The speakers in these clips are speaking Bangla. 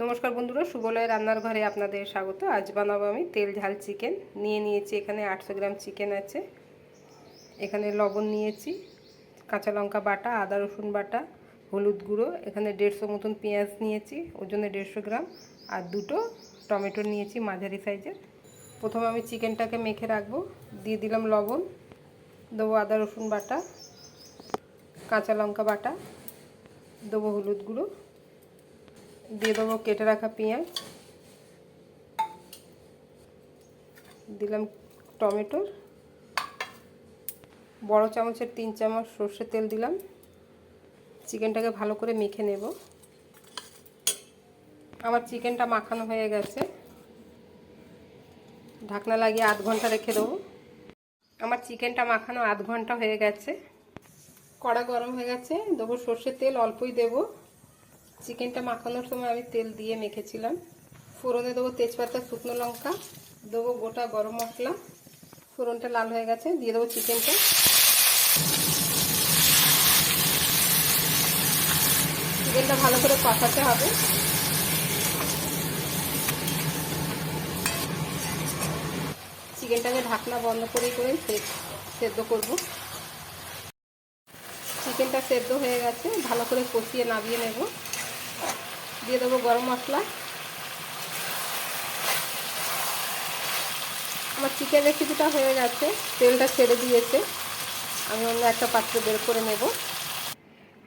নমস্কার বন্ধুরা সুবলয় রান্নার ঘরে আপনাদের স্বাগত। আজ বানাবো আমি তেল ঝাল চিকেন। নিয়ে নিয়েছি এখানে আটশো গ্রাম চিকেন আছে। এখানে লবণ নিয়েছি, কাঁচা লঙ্কা বাটা, আদা রসুন বাটা, হলুদ গুঁড়ো, এখানে দেড়শো মতন পেঁয়াজ নিয়েছি ওজনে দেড়শো গ্রাম। আর দুটো টমেটো নিয়েছি মাঝারি সাইজের। প্রথমে আমি চিকেনটাকে মেখে রাখব, দিয়ে দিলাম লবণ, দেবো আদা রসুন বাটা, কাঁচা লঙ্কা বাটা, দেবো হলুদ গুঁড়ো দিয়ে দেবো কেটে রাখা পেঁয়াজ। দিলাম টমেটোর। বড় চামচের তিন চামচ সর্ষের তেল দিলাম। চিকেনটাকে ভালো করে মেখে নেব। আমার চিকেনটা মাখানো হয়ে গেছে। ঢাকনা লাগিয়ে আধ ঘণ্টা রেখে দেবো। আমার চিকেনটা মাখানো আধ ঘণ্টা হয়ে গেছে। কড়া গরম হয়ে গেছে। দেবো সর্ষের তেল, অল্পই দেবো। চিকেনটা মাখানোর সময় আমি তেল দিয়ে মেখেছিলাম। ফোড়নে দেবো তেজপাতা, শুকনো লঙ্কা, দেবো গোটা গরম মশলা। ফোড়নটা লাল হয়ে গেছে, দিয়ে দেবো চিকেনটা। চিকেনটা ভালো করে কষাতে হবে। চিকেনটাকে ঢাকনা বন্ধ করে করে সেদ্ধ করব। চিকেনটা সেদ্ধ হয়ে গেছে, ভালো করে কষিয়ে নামিয়ে নেব। দিয়ে দেবো গরম মশলা। আমার চিকেন রেসিপিটা হয়ে গেছে, তেলটা ছেড়ে দিয়েছে। আমি অন্য একটা পাত্র বের করে নেব।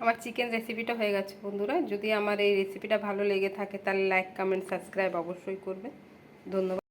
আমার চিকেন রেসিপিটা হয়ে গেছে, বন্ধুরা। যদি আমার এই রেসিপিটা ভালো লেগে থাকে, তাহলে লাইক কমেন্ট সাবস্ক্রাইব অবশ্যই করবে। ধন্যবাদ।